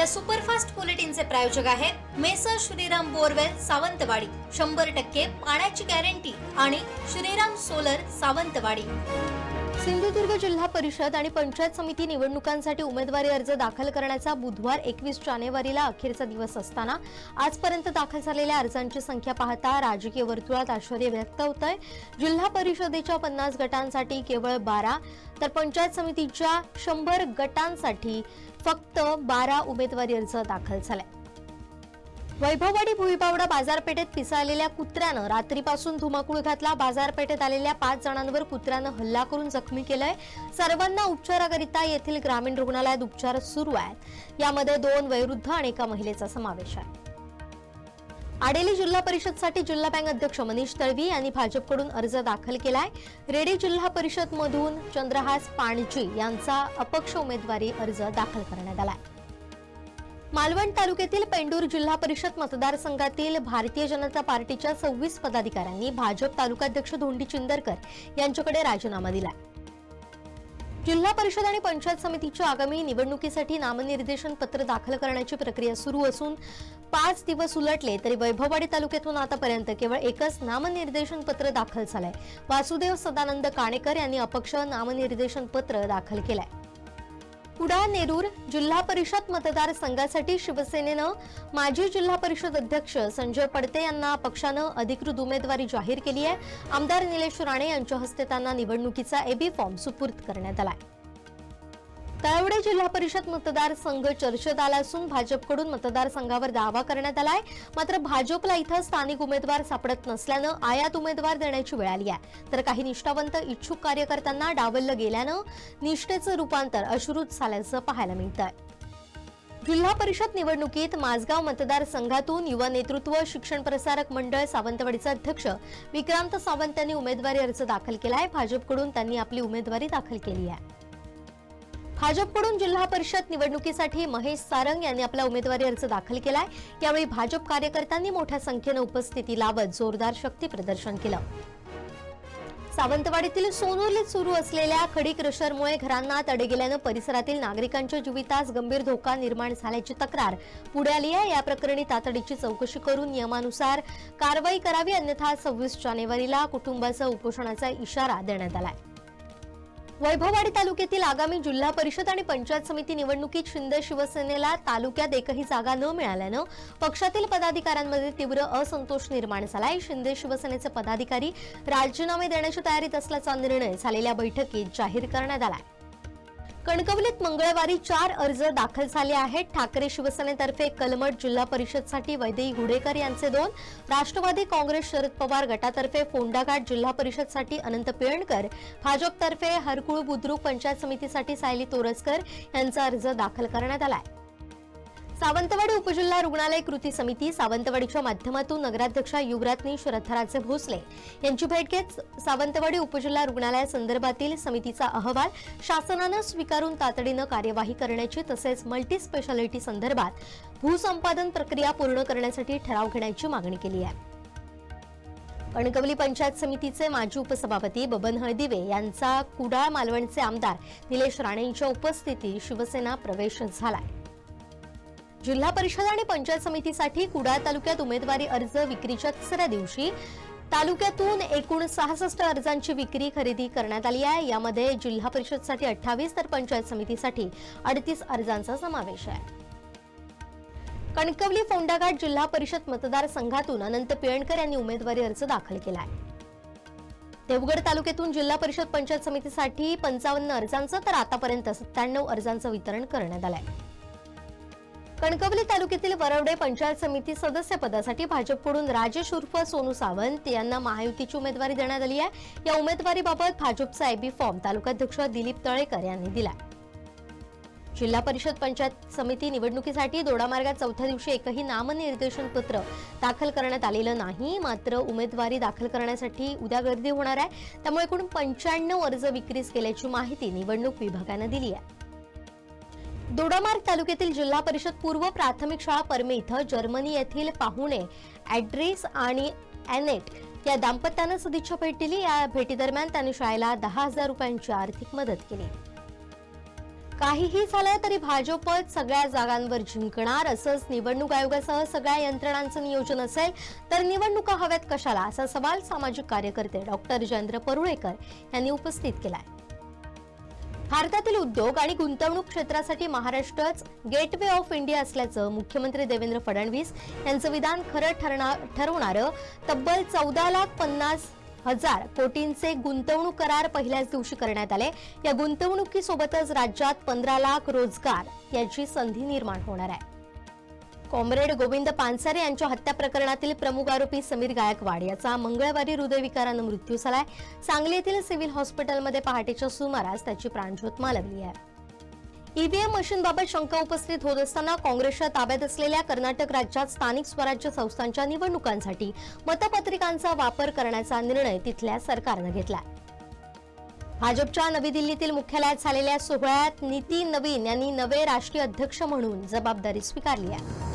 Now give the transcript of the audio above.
या सुपरफास्ट बुलेटिनचे प्रायोजक आहेत मेसर श्रीराम बोरवेल सावंतवाडी. शंभर टक्के पाण्याची गॅरंटी आणि श्रीराम सोलर सावंतवाडी. सिंधुदुर्ग जिल्हा परिषद आणि पंचायत समिती निवडणुकांसाठी उमेदवारी अर्ज दाखल करण्याचा बुधवार एकवीस जानेवारीला अखेरचा दिवस असताना आजपर्यंत दाखल झालेल्या अर्जांची संख्या पाहता राजकीय वर्तुळात आश्चर्य व्यक्त होत आहे जिल्हा परिषदेच्या पन्नास गटांसाठी केवळ बारा तर पंचायत समितीच्या शंभर गटांसाठी फक्त बारा उमेदवारी अर्ज दाखल झाले. वैभववाडी भुईबावडा बाजारपेठेत पिसाळलेल्या कुत्र्यानं रात्रीपासून धुमाकूळ घातला. बाजारपेठेत आलेल्या पाच जणांवर कुत्र्यानं हल्ला करून जखमी केलंय. सर्वांना उपचाराकरिता येथील ग्रामीण रुग्णालयात उपचार सुरू आहेत. यामध्ये दोन वयोवृद्ध आणि एका महिलेचा समावेश आहे. आडेली जिल्हा परिषदसाठी जिल्हा बँक अध्यक्ष मनीष तळवी यांनी भाजपकडून अर्ज दाखल केलाय. रेडी जिल्हा परिषद मधून चंद्रहास पाणजी यांचा अपक्ष उमेदवारी अर्ज दाखल करण्यात आलाय. मालवण तालुक्यातील पेंडूर जिल्हा परिषद मतदारसंघातील भारतीय जनता पार्टीच्या सव्वीस पदाधिकाऱ्यांनी भाजप तालुकाध्यक्ष धोंडी चिंदरकर यांच्याकडे राजीनामा दिला. जिल्हा परिषद आणि पंचायत समितीच्या आगामी निवडणुकीसाठी नामनिर्देशन पत्र दाखल करण्याची प्रक्रिया सुरू असून पाच दिवस उलटले तरी वैभववाडी तालुक्यातून आतापर्यंत केवळ एकच नामनिर्देशन पत्र दाखल झालंय. वासुदेव सदानंद काणेकर यांनी अपक्ष नामनिर्देशन पत्र दाखल केलंय. कुडाळ नेरूर जिल्हा परिषद मतदारसंघासाठी शिवसेनेनं माजी जिल्हा परिषद अध्यक्ष संजय पडते यांना पक्षानं अधिकृत उमेदवारी जाहीर केली आहे. आमदार निलेश राणे यांच्या हस्ते त्यांना निवडणुकीचा एबी फॉर्म सुपूर्द करण्यात आला आहे. तळवडे जिल्हा परिषद मतदारसंघ चर्चेत आला असून भाजपकडून मतदारसंघावर दावा करण्यात आलाय मात्र भाजपला इथं स्थानिक उमेदवार सापडत नसल्यानं आयात उमेदवार देण्याची वेळ आली आहे. तर काही निष्ठावंत इच्छुक कार्यकर्त्यांना डावललं गेल्यानं निष्ठेचं रूपांतर अश्रूत झाल्याचं पाहायला मिळत आहे जिल्हा परिषद निवडणुकीत माझगाव मतदारसंघातून युवा नेतृत्व शिक्षण प्रसारक मंडळ सावंतवाडीचे अध्यक्ष विक्रांत सावंत यांनी उमेदवारी अर्ज दाखल केला आहे. भाजपकडून त्यांनी आपली उमेदवारी दाखल केली आहे. भाजपकडून जिल्हा परिषद निवडणुकीसाठी महेश सारंग यांनी आपला उमेदवारी अर्ज दाखल केलाय. यावेळी भाजप कार्यकर्त्यांनी मोठ्या संख्येनं उपस्थिती लावत जोरदार शक्ती प्रदर्शन केलं. सावंतवाडीतील सोनोलीत सुरू असलेल्या खडी क्रशरमुळे घरांना तडे गेल्यानं परिसरातील नागरिकांच्या जीवितास गंभीर धोका निर्माण झाल्याची तक्रार. पुढे आली आहे. या प्रकरणी तातडीची चौकशी करून नियमानुसार कारवाई करावी अन्यथा सव्वीस जानेवारीला कुटुंबाचं उपोषणाचा इशारा देण्यात आलाय. वैभववाडी तालुक्यातील आगामी जिल्हा परिषद आणि पंचायत समिती निवडणुकीत शिंदे शिवसेनेला तालुक्यात एकही जागा न मिळाल्यानं पक्षातील पदाधिकाऱ्यांमध्ये तीव्र असंतोष निर्माण झालाय. शिंदे शिवसेनेचे पदाधिकारी राजीनामे देण्याच्या तयारीत असल्याचा निर्णय झालेल्या बैठकीत जाहीर करण्यात आलाय. कणकवलीत मंगळवारी चार अर्ज दाखल झाले आहेत. ठाकरे शिवसेनेतर्फे कलमठ जिल्हा परिषदसाठी वैदेही गुडेकर यांचे दोन राष्ट्रवादी काँग्रेस शरद पवार गटातर्फे फोंडाघाट जिल्हा परिषदसाठी अनंत पिळणकर भाजपतर्फे हरकुळ बुद्रुक पंचायत समितीसाठी सायली तोरसकर यांचा अर्ज दाखल करण्यात आला आहे सावंतवाडी उपजिल्हा रुग्णालय कृती समिती सावंतवाडीच्या माध्यमातून नगराध्यक्षा युवराज्ञी शरथराजे भोसले यांची भेट घेत सावंतवाडी उपजिल्हा रुग्णालयासंदर्भातील समितीचा अहवाल शासनानं स्वीकारून तातडीनं कार्यवाही करण्याची तसेच मल्टी स्पेशालिटी संदर्भात भूसंपादन प्रक्रिया पूर्ण करण्यासाठी ठराव घेण्याची मागणी केली आहे. कणकवली पंचायत समितीचे माजी उपसभापती बबन हळदिवे यांचा कुडाळ मालवणचे आमदार निलेश राणेंच्या उपस्थितीत शिवसेना प्रवेश झाला आहे जिल्हा परिषद आणि पंचायत समितीसाठी कुडाळ तालुक्यात उमेदवारी अर्ज विक्रीच्या तिसऱ्या दिवशी. तालुक्यातून एकूण सहासष्ट अर्जांची विक्री खरेदी करण्यात आली आहे. यामध्ये जिल्हा परिषदसाठी अठ्ठावीस तर पंचायत समितीसाठी अडतीस अर्जांचा समावेश आहे. कणकवली फोंडाघाट जिल्हा परिषद मतदारसंघातून अनंत पिळणकर यांनी उमेदवारी अर्ज दाखल केला आहे. देवगड तालुक्यातून जिल्हा परिषद पंचायत समितीसाठी पंचावन्न अर्जांचं तर आतापर्यंत सत्त्याण्णव अर्जांचं वितरण करण्यात आलंय. कणकवली तालुक्यातील वरवडे पंचायत समिती सदस्य पदासाठी भाजपकडून राजेश उर्फ सोनू सावंत यांना महायुतीची उमेदवारी देण्यात आली आहे. या उमेदवारीबाबत भाजपचा एबी फॉर्म तालुकाध्यक्ष दिलीप तळेकर यांनी दिला जिल्हा परिषद पंचायत समिती निवडणुकीसाठी दोडामार्गात चौथ्या दिवशी एकही नामनिर्देशन पत्र दाखल करण्यात आलेलं नाही. मात्र उमेदवारी दाखल करण्यासाठी उद्या गर्दी होणार आहे. त्यामुळे एकूण पंच्याण्णव अर्ज विक्रीस केल्याची माहिती निवडणूक विभागानं दिली आहे. दोडामार्ग तालुक्यातील जिल्हा परिषद पूर्व प्राथमिक शाळा परमे इथं जर्मनी येथील पाहुणे ॲड्रेस आणि ॲनेट या दाम्पत्यानं सदिच्छा भेट दिली. या भेटीदरम्यान त्यांनी शाळेला दहा हजार रुपयांची आर्थिक मदत केली. काहीही झालं तरी भाजपच सगळ्या जागांवर जिंकणार असंच निवडणूक आयोगासह सगळ्या यंत्रणांचं नियोजन असेल तर निवडणुका हव्यात कशाला? असा सवाल सामाजिक कार्यकर्ते डॉक्टर जयेंद्र परुळेकर यांनी उपस्थित केलाय. भारतातील उद्योग आणि गुंतवणूक क्षेत्रासाठी महाराष्ट्रच गेटवे ऑफ इंडिया असल्याचं मुख्यमंत्री देवेंद्र फडणवीस यांचं विधान खरं ठरणार ठरवणारं तब्बल चौदा लाख पन्नास हजार कोटींचे गुंतवणूक करार पहिल्याच दिवशी करण्यात आले. या गुंतवणुकीसोबतच राज्यात पंधरा लाख रोजगार याची संधी निर्माण होणार आहे. कॉम्रेड गोविंद पानसरे यांच्या हत्या प्रकरणातील प्रमुख आरोपी समीर गायकवाड याचा मंगळवारी हृदयविकारानं मृत्यू झालाय. सांगली येथील सिव्हिल हॉस्पिटलमध्ये पहाटेच्या सुमारास त्याची प्राणज्योत मालवली आहे. ईव्हीएम मशीनबाबत शंका उपस्थित होत असताना काँग्रेसच्या ताब्यात असलेल्या कर्नाटक राज्यात स्थानिक स्वराज्य संस्थांच्या निवडणुकांसाठी मतपत्रिकांचा वापर करण्याचा निर्णय तिथल्या सरकारनं घेतलाय. भाजपच्या नवी दिल्लीतील मुख्यालयात झालेल्या सोहळ्यात नितीन नवीन यांनी नवे राष्ट्रीय अध्यक्ष म्हणून जबाबदारी स्वीकारली आहे.